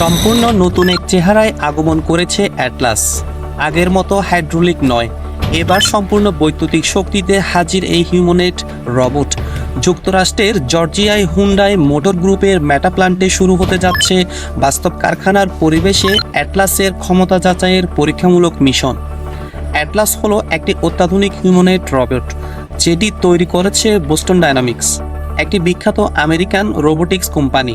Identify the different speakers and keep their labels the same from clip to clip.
Speaker 1: সম্পূর্ণ নতুন এক চেহারায় আগমন করেছে অ্যাটলাস। আগের মতো হাইড্রোলিক নয়, এবার সম্পূর্ণ বৈদ্যুতিক শক্তিতে হাজির এই হিউম্যানেট রোবট। যুক্তরাষ্ট্রের জর্জিয়ায় হুন্ডাই মোটর গ্রুপের মেটা প্লান্টে শুরু হতে যাচ্ছে বাস্তব কারখানার পরিবেশে অ্যাটলাসের ক্ষমতা যাচাইয়ের পরীক্ষামূলক মিশন। অ্যাটলাস হলো একটি অত্যাধুনিক হিউম্যানেট রোবট, যেটি তৈরি করেছে বোস্টন ডায়নামিক্স, একটি বিখ্যাত আমেরিকান রোবোটিক্স কোম্পানি।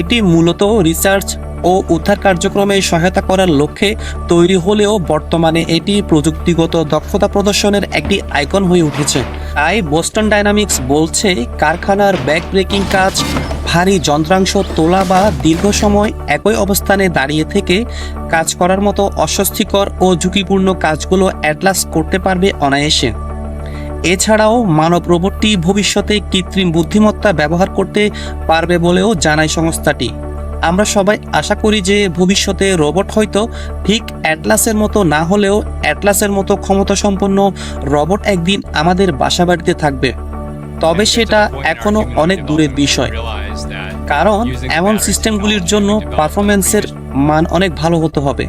Speaker 1: এটি মূলত রিসার্চ ও উদ্ধার কার্যক্রমে সহায়তা করার লক্ষ্যে তৈরি হলেও বর্তমানে এটি প্রযুক্তিগত দক্ষতা প্রদর্শনের একটি আইকন হয়ে উঠেছে। তাই বোস্টন ডায়নামিক্স বলছে, কারখানার ব্যাক ব্রেকিং কাজ, ভারী যন্ত্রাংশ তোলা বা দীর্ঘ সময় একই অবস্থানে দাঁড়িয়ে থেকে কাজ করার মতো অস্বস্তিকর ও ঝুঁকিপূর্ণ কাজগুলো অ্যাটলাস করতে পারবে অনায়াসে। এছাড়াও মানব রোবটটি ভবিষ্যতে কৃত্রিম বুদ্ধিমত্তা ব্যবহার করতে পারবে বলেও জানায় সংস্থাটি। আমরা সবাই আশা করি যে ভবিষ্যতে রোবট হয়তো ঠিক অ্যাটলাসের মতো না হলেও অ্যাটলাসের মতো ক্ষমতাসম্পন্ন রোবট একদিন আমাদের বাসা বাসাবাড়িতে থাকবে। তবে সেটা এখনও অনেক দূরের বিষয়। কারণ এমন সিস্টেমগুলির জন্য পারফরমেন্সের মান অনেক ভালো হতে হবে।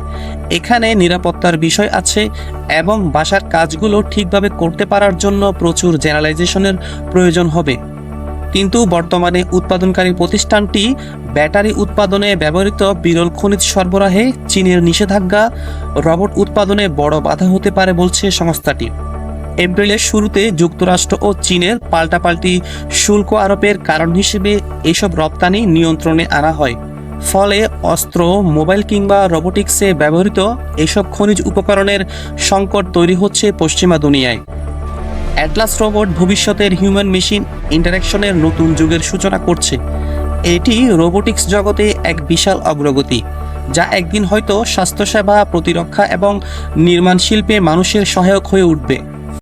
Speaker 1: এখানে নিরাপত্তার বিষয় আছে এবং বাসার কাজগুলো ঠিকভাবে করতে পারার জন্য প্রচুর জেনারেলাইজেশনের প্রয়োজন হবে। কিন্তু বর্তমানে উৎপাদনকারী প্রতিষ্ঠানটি ব্যাটারি উৎপাদনে ব্যবহৃত বিরল খনিজ সরবরাহে চীনের নিষেধাজ্ঞা, রবট উৎপাদনে বড় বাধা হতে পারে বলছে সংস্থাটি। এপ্রিলের শুরুতে যুক্তরাষ্ট্র ও চীনের পাল্টাপাল্টি শুল্ক আরোপের কারণ হিসেবে এসব রপ্তানি নিয়ন্ত্রণে আনা হয়। ফলে অস্ত্র, মোবাইল কিংবা রোবোটিক্সে ব্যবহৃত এসব খনিজ উপকরণের সংকট তৈরি হচ্ছে পশ্চিমা দুনিয়ায়। অ্যাটলাস রোবট ভবিষ্যতের হিউম্যান মেশিন ইন্টারাকশনের নতুন যুগের সূচনা করছে। এটি রোবোটিক্স জগতে এক বিশাল অগ্রগতি, যা একদিন হয়তো স্বাস্থ্যসেবা, প্রতিরক্ষা এবং নির্মাণ শিল্পে মানুষের সহায়ক হয়ে উঠবে।